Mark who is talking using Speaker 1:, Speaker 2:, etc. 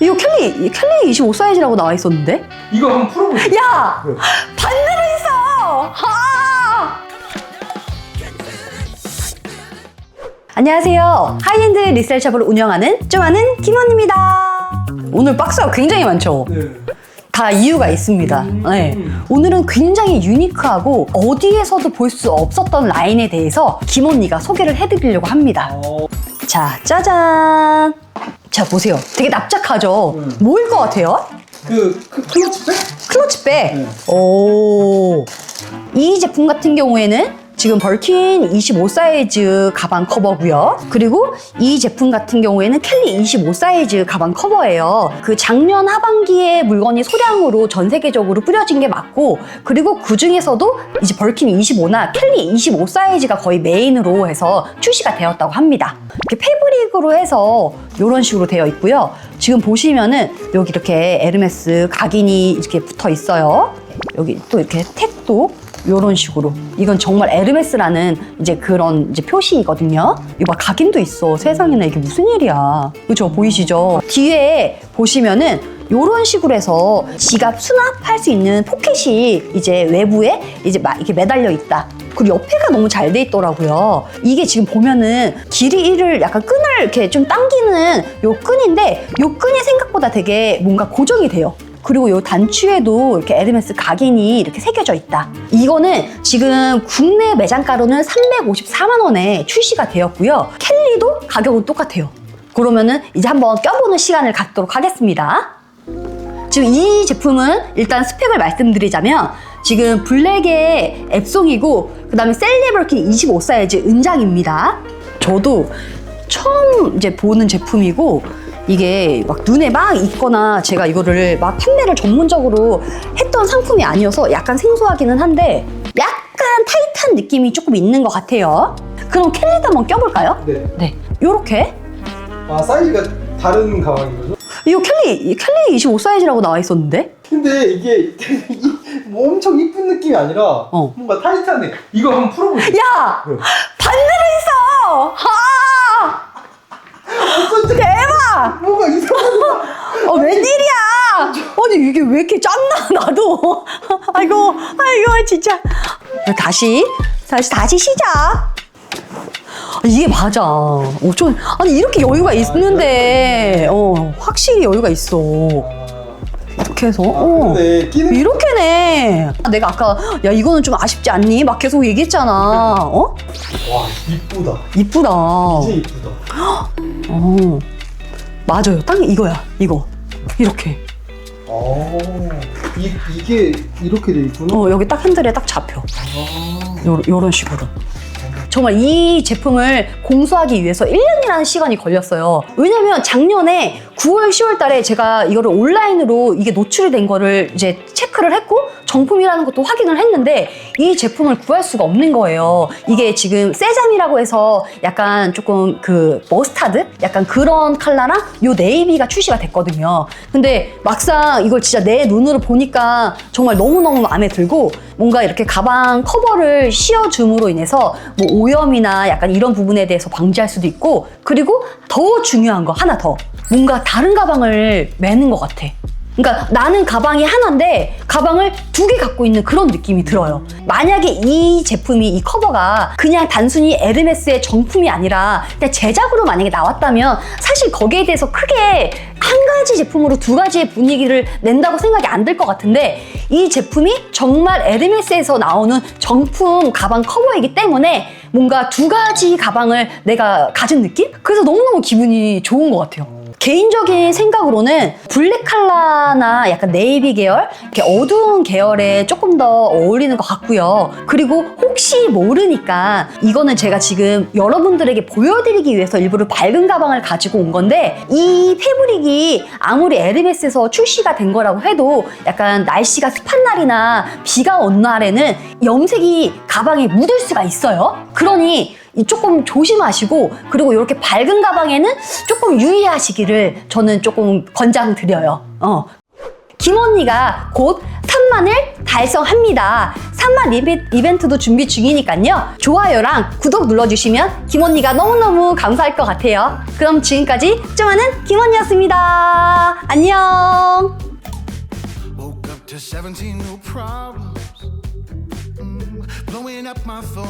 Speaker 1: 이거 켈리 켈리 25 사이즈라고 나와 있었는데?
Speaker 2: 이거 한번 풀어보세요.
Speaker 1: 야
Speaker 2: 네.
Speaker 1: 반대로 있어. 아! 안녕하세요. 하이엔드 리셀샵을 운영하는 쪼아는 김원입니다. 오늘 박스가 굉장히 많죠.
Speaker 2: 네.
Speaker 1: 다 이유가 있습니다. 네. 오늘은 굉장히 유니크하고 어디에서도 볼 수 없었던 라인에 대해서 김 언니가 소개를 해드리려고 합니다.
Speaker 2: 어,
Speaker 1: 자, 짜잔. 자, 보세요. 되게 납작하죠?
Speaker 2: 음.
Speaker 1: 뭐일 것 같아요?
Speaker 2: 그, 그 클러치 백?
Speaker 1: 클러치백.
Speaker 2: 네.
Speaker 1: 오. 이 제품 같은 경우에는 지금 벌킨 25 사이즈 가방 커버고요. 그리고 이 제품 같은 경우에는 켈리 25 사이즈 가방 커버예요. 그 작년 하반기에 물건이 소량으로 전 세계적으로 뿌려진 게 맞고 그리고 그 중에서도 이제 벌킨 25나 켈리 25 사이즈가 거의 메인으로 해서 출시가 되었다고 합니다. 이렇게 패브릭으로 해서 이런 식으로 되어 있고요. 지금 보시면은 여기 이렇게 에르메스 각인이 이렇게 붙어 있어요. 여기 또 이렇게 택도 이런 식으로 이건 정말 에르메스라는 이제 그런 이제 표시이거든요. 이거 봐 각인도 있어. 세상에나 이게 무슨 일이야. 그죠 보이시죠? 뒤에 보시면은 이런 식으로 해서 지갑 수납할 수 있는 포켓이 이제 외부에 이제 막 이렇게 매달려 있다. 그리고 옆에가 너무 잘 돼 있더라고요. 이게 지금 보면은 길이를 약간 끈을 이렇게 좀 당기는 요 끈인데 요 끈이 생각보다 되게 뭔가 고정이 돼요. 그리고 요 단추에도 이렇게 에르메스 각인이 이렇게 새겨져 있다. 이거는 지금 국내 매장가로는 354만 원에 출시가 되었고요. 켈리도 가격은 똑같아요. 그러면은 이제 한번 껴보는 시간을 갖도록 하겠습니다. 지금 이 제품은 일단 스펙을 말씀드리자면 지금 블랙의 앱송이고 그 다음에 셀리버킨 25 사이즈 은장입니다. 저도 처음 이제 보는 제품이고 이게 막 눈에 막 있거나 제가 이거를 막 판매를 전문적으로 했던 상품이 아니어서 약간 생소하기는 한데 약간 타이트한 느낌이 조금 있는 것 같아요. 그럼 캘리도 한번 껴볼까요?
Speaker 2: 네.
Speaker 1: 네. 요렇게.
Speaker 2: 아, 사이즈가 다른 가방인 거죠?
Speaker 1: 이거 캘리, 캘리 25 사이즈라고 나와 있었는데?
Speaker 2: 근데 이게 뭐 엄청 이쁜 느낌이 아니라
Speaker 1: 어.
Speaker 2: 뭔가 타이트하네. 이거 한번 풀어보세요.
Speaker 1: 야!
Speaker 2: 네.
Speaker 1: 반대로 있어! 아!
Speaker 2: 어쩐지 뭐가 이상하다.
Speaker 1: 어, 웬일이야! 아니, 이게 왜 이렇게 짠나, 나도. 아이고, 아이고, 진짜. 다시, 다시, 다시 시작. 이게 맞아. 어, 좀, 아니, 이렇게 여유가 있는데, 어, 확실히 여유가 있어. 이렇게 해서,
Speaker 2: 아,
Speaker 1: 어.
Speaker 2: 근데 끼는
Speaker 1: 이렇게네. 내가 아까, 야, 이거는 좀 아쉽지 않니? 막 계속 얘기했잖아. 어?
Speaker 2: 와 이쁘다.
Speaker 1: 이쁘다.
Speaker 2: 이제 이쁘다.
Speaker 1: 어. 맞아요. 딱 이거야. 이거. 이렇게.
Speaker 2: 어, 이 이게 이렇게 돼 있구나.
Speaker 1: 어, 여기 딱 핸들에 딱 잡혀.
Speaker 2: 아,
Speaker 1: 요, 요런 식으로. 정말 이 제품을 공수하기 위해서 1년이라는 시간이 걸렸어요. 왜냐면 작년에 9월, 10월 달에 제가 이거를 온라인으로 이게 노출이 된 거를 이제 체크를 했고 정품이라는 것도 확인을 했는데 이 제품을 구할 수가 없는 거예요. 이게 지금 세잠이라고 해서 약간 조금 그 머스타드? 약간 그런 컬러랑 요 네이비가 출시가 됐거든요. 근데 막상 이걸 진짜 내 눈으로 보니까 정말 너무너무 마음에 들고 뭔가 이렇게 가방 커버를 씌워줌으로 인해서 뭐 오염이나 약간 이런 부분에 대해서 방지할 수도 있고 그리고 더 중요한 거 하나 더 뭔가 다른 가방을 매는 것 같아. 그러니까 나는 가방이 하나인데 가방을 두 개 갖고 있는 그런 느낌이 들어요. 만약에 이 제품이 이 커버가 그냥 단순히 에르메스의 정품이 아니라 그냥 제작으로 만약에 나왔다면 사실 거기에 대해서 크게 한 가지 제품으로 두 가지의 분위기를 낸다고 생각이 안 들 것 같은데 이 제품이 정말 에르메스에서 나오는 정품 가방 커버이기 때문에 뭔가 두 가지 가방을 내가 가진 느낌? 그래서 너무너무 기분이 좋은 것 같아요. 개인적인 생각으로는 블랙 컬러나 약간 네이비 계열, 이렇게 어두운 계열에 조금 더 어울리는 것 같고요. 그리고 혹시 모르니까 이거는 제가 지금 여러분들에게 보여드리기 위해서 일부러 밝은 가방을 가지고 온 건데 이 패브릭이 아무리 에르메스에서 출시가 된 거라고 해도 약간 날씨가 습한 날이나 비가 온 날에는 염색이 가방에 묻을 수가 있어요. 그러니 이 조금 조심하시고 그리고 이렇게 밝은 가방에는 조금 유의하시기를 저는 조금 권장드려요. 어. 김 언니가 곧 3만을 달성합니다. 3만 이벤- 이벤트도 준비 중이니까요. 좋아요랑 구독 눌러주시면 김 언니가 너무너무 감사할 것 같아요. 그럼 지금까지 좀 하는 김 언니였습니다. 안녕.
Speaker 3: To 17 new problems. Mm, blowing up my phone.